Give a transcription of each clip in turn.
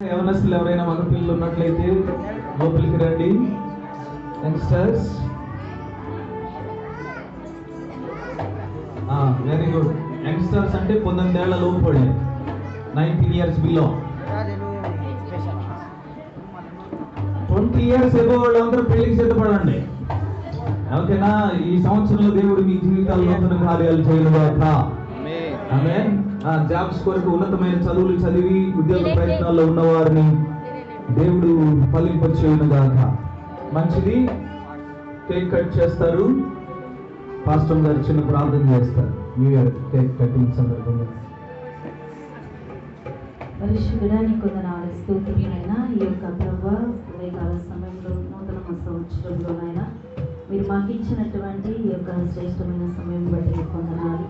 యవనస్తులు ఎవరైనా మగ పిల్లలు ఉన్నట్లయితే లోపలికి రండి. యంగ్స్టర్స్ వెరీ గుడ్ యంగ్స్టర్స్ అంటే పంతొమ్మిది ఏళ్ళ nineteen years below twenty years ago వాళ్ళందరూ పెళ్ళికి సిద్ధపడండి. ఓకేనా ఈ సంవత్సరంలో దేవుడు మీ జీవితాల్లో నూతన కార్యాలు చేయనుగాక ఆమె జాబ్స్ కొరకు ఉన్నతమైన చదువులు చదివి ఉద్యోగ ప్రయత్నాల్లో ఉన్నవారిని దేవుడు ఫలింపచేయునుగాక. మంచిది. కేక్ కట్ చేస్తారు. పాస్టర్ గారు చిన్న ప్రార్థన చేస్తారు. న్యూ ఇయర్ కేక్ కటింగ్ సందర్భంగా పరిశుద్ధుడా నీకు వందనాలు స్తోత్రులైనా ఈ యొక్క ప్రభు ఉదయకాల సమయంలో నూతన సంవత్సరంలోనైనా మీరు మాకు ఇచ్చినటువంటి ఈ యొక్క శ్రేష్టమైన సమయం బట్టి కొందనాలు.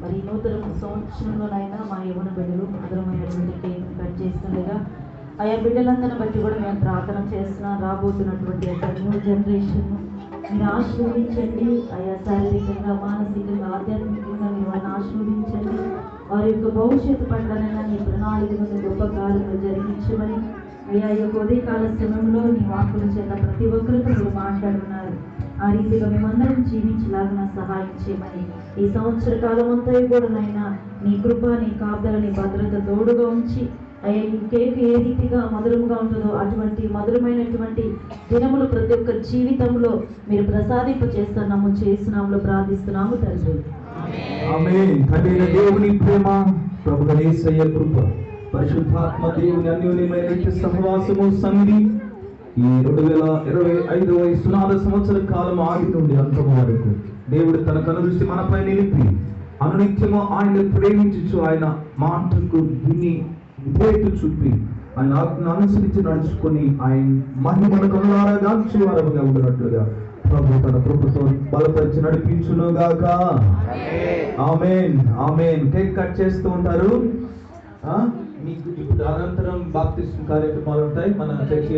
మరి నూతన సంవత్సరంలోనైనా మా యవన బిడ్డలు మధురమైనటువంటి కేక్ కట్ చేస్తుండగా ఆయా బిడ్డలందరిని బట్టి కూడా మేము ప్రార్థన చేస్తున్నాం. రాబోతున్నటువంటి యొక్క న్యూ జనరేషన్ మీరు ఆశీర్వదించండి. ఆయా శారీరకంగా మానసికంగా ఆధ్యాత్మికంగా మీరు వారిని ఆశీర్వదించండి. వారి యొక్క భవిష్యత్తు పట్లనైనా నీ ప్రణాళికలను గొప్ప కార్యములు జరిగించమని. అయ్యా ఈ యొక్క ఉదయకాల సమయంలో నీ వాకుల చేత ప్రతి ఒక్కరితో మాట్లాడున్నారు. మాట్లాడుతున్నారు ఆ రీతిగా మేమందరం జీవించలాగిన సహాయం చేయమని ఈ సంవత్సర కాలం అంతా కూడా నాయన నీ కృప నీ కాపుదల నీ భద్రత తోడుగా ఉంచి అయ్యా ఈ కేక్ ఏ రీతిగా మధురముగా ఉంటుందో అటువంటి మధురమైనటువంటి దినములు ప్రతి ఒక్క జీవితంలో మీరు ప్రసాదింప చేస్తున్నాము చేస్తున్నాము ప్రార్థిస్తున్నాము తండ్రి. దేవుని ప్రేమ ప్రభు కృప పరిశుద్ధాత్మ దేవుని అన్యోన్యమైన సహవాసము సన్నిధి ఈ రెండు వేల ఇరవై ఐదవ సునాద సంవత్సర కాలం ఆది నుండి అంతం వరకు. దేవుడు తన కనుదృష్టి మనపై నిలిపి అనునిత్యము ఆయన ప్రేమించు ఆయన మాటకు విని విధేయత చూపి ఆయన ఆజ్ఞను అనుసరించి నడుచుకొని ఆయన మహిమను కనులారా గాంచి వారముగా ప్రభు తన కృపతో బలపరిచి నడిపించునుగాక. Amen amen. కేక్ కట్ చేస్తూ ఉంటారు. మీకు ఇప్పుడు అనంతరం బాప్తిస్ట్ కార్యక్రమాలు ఉంటాయి. మన చర్చ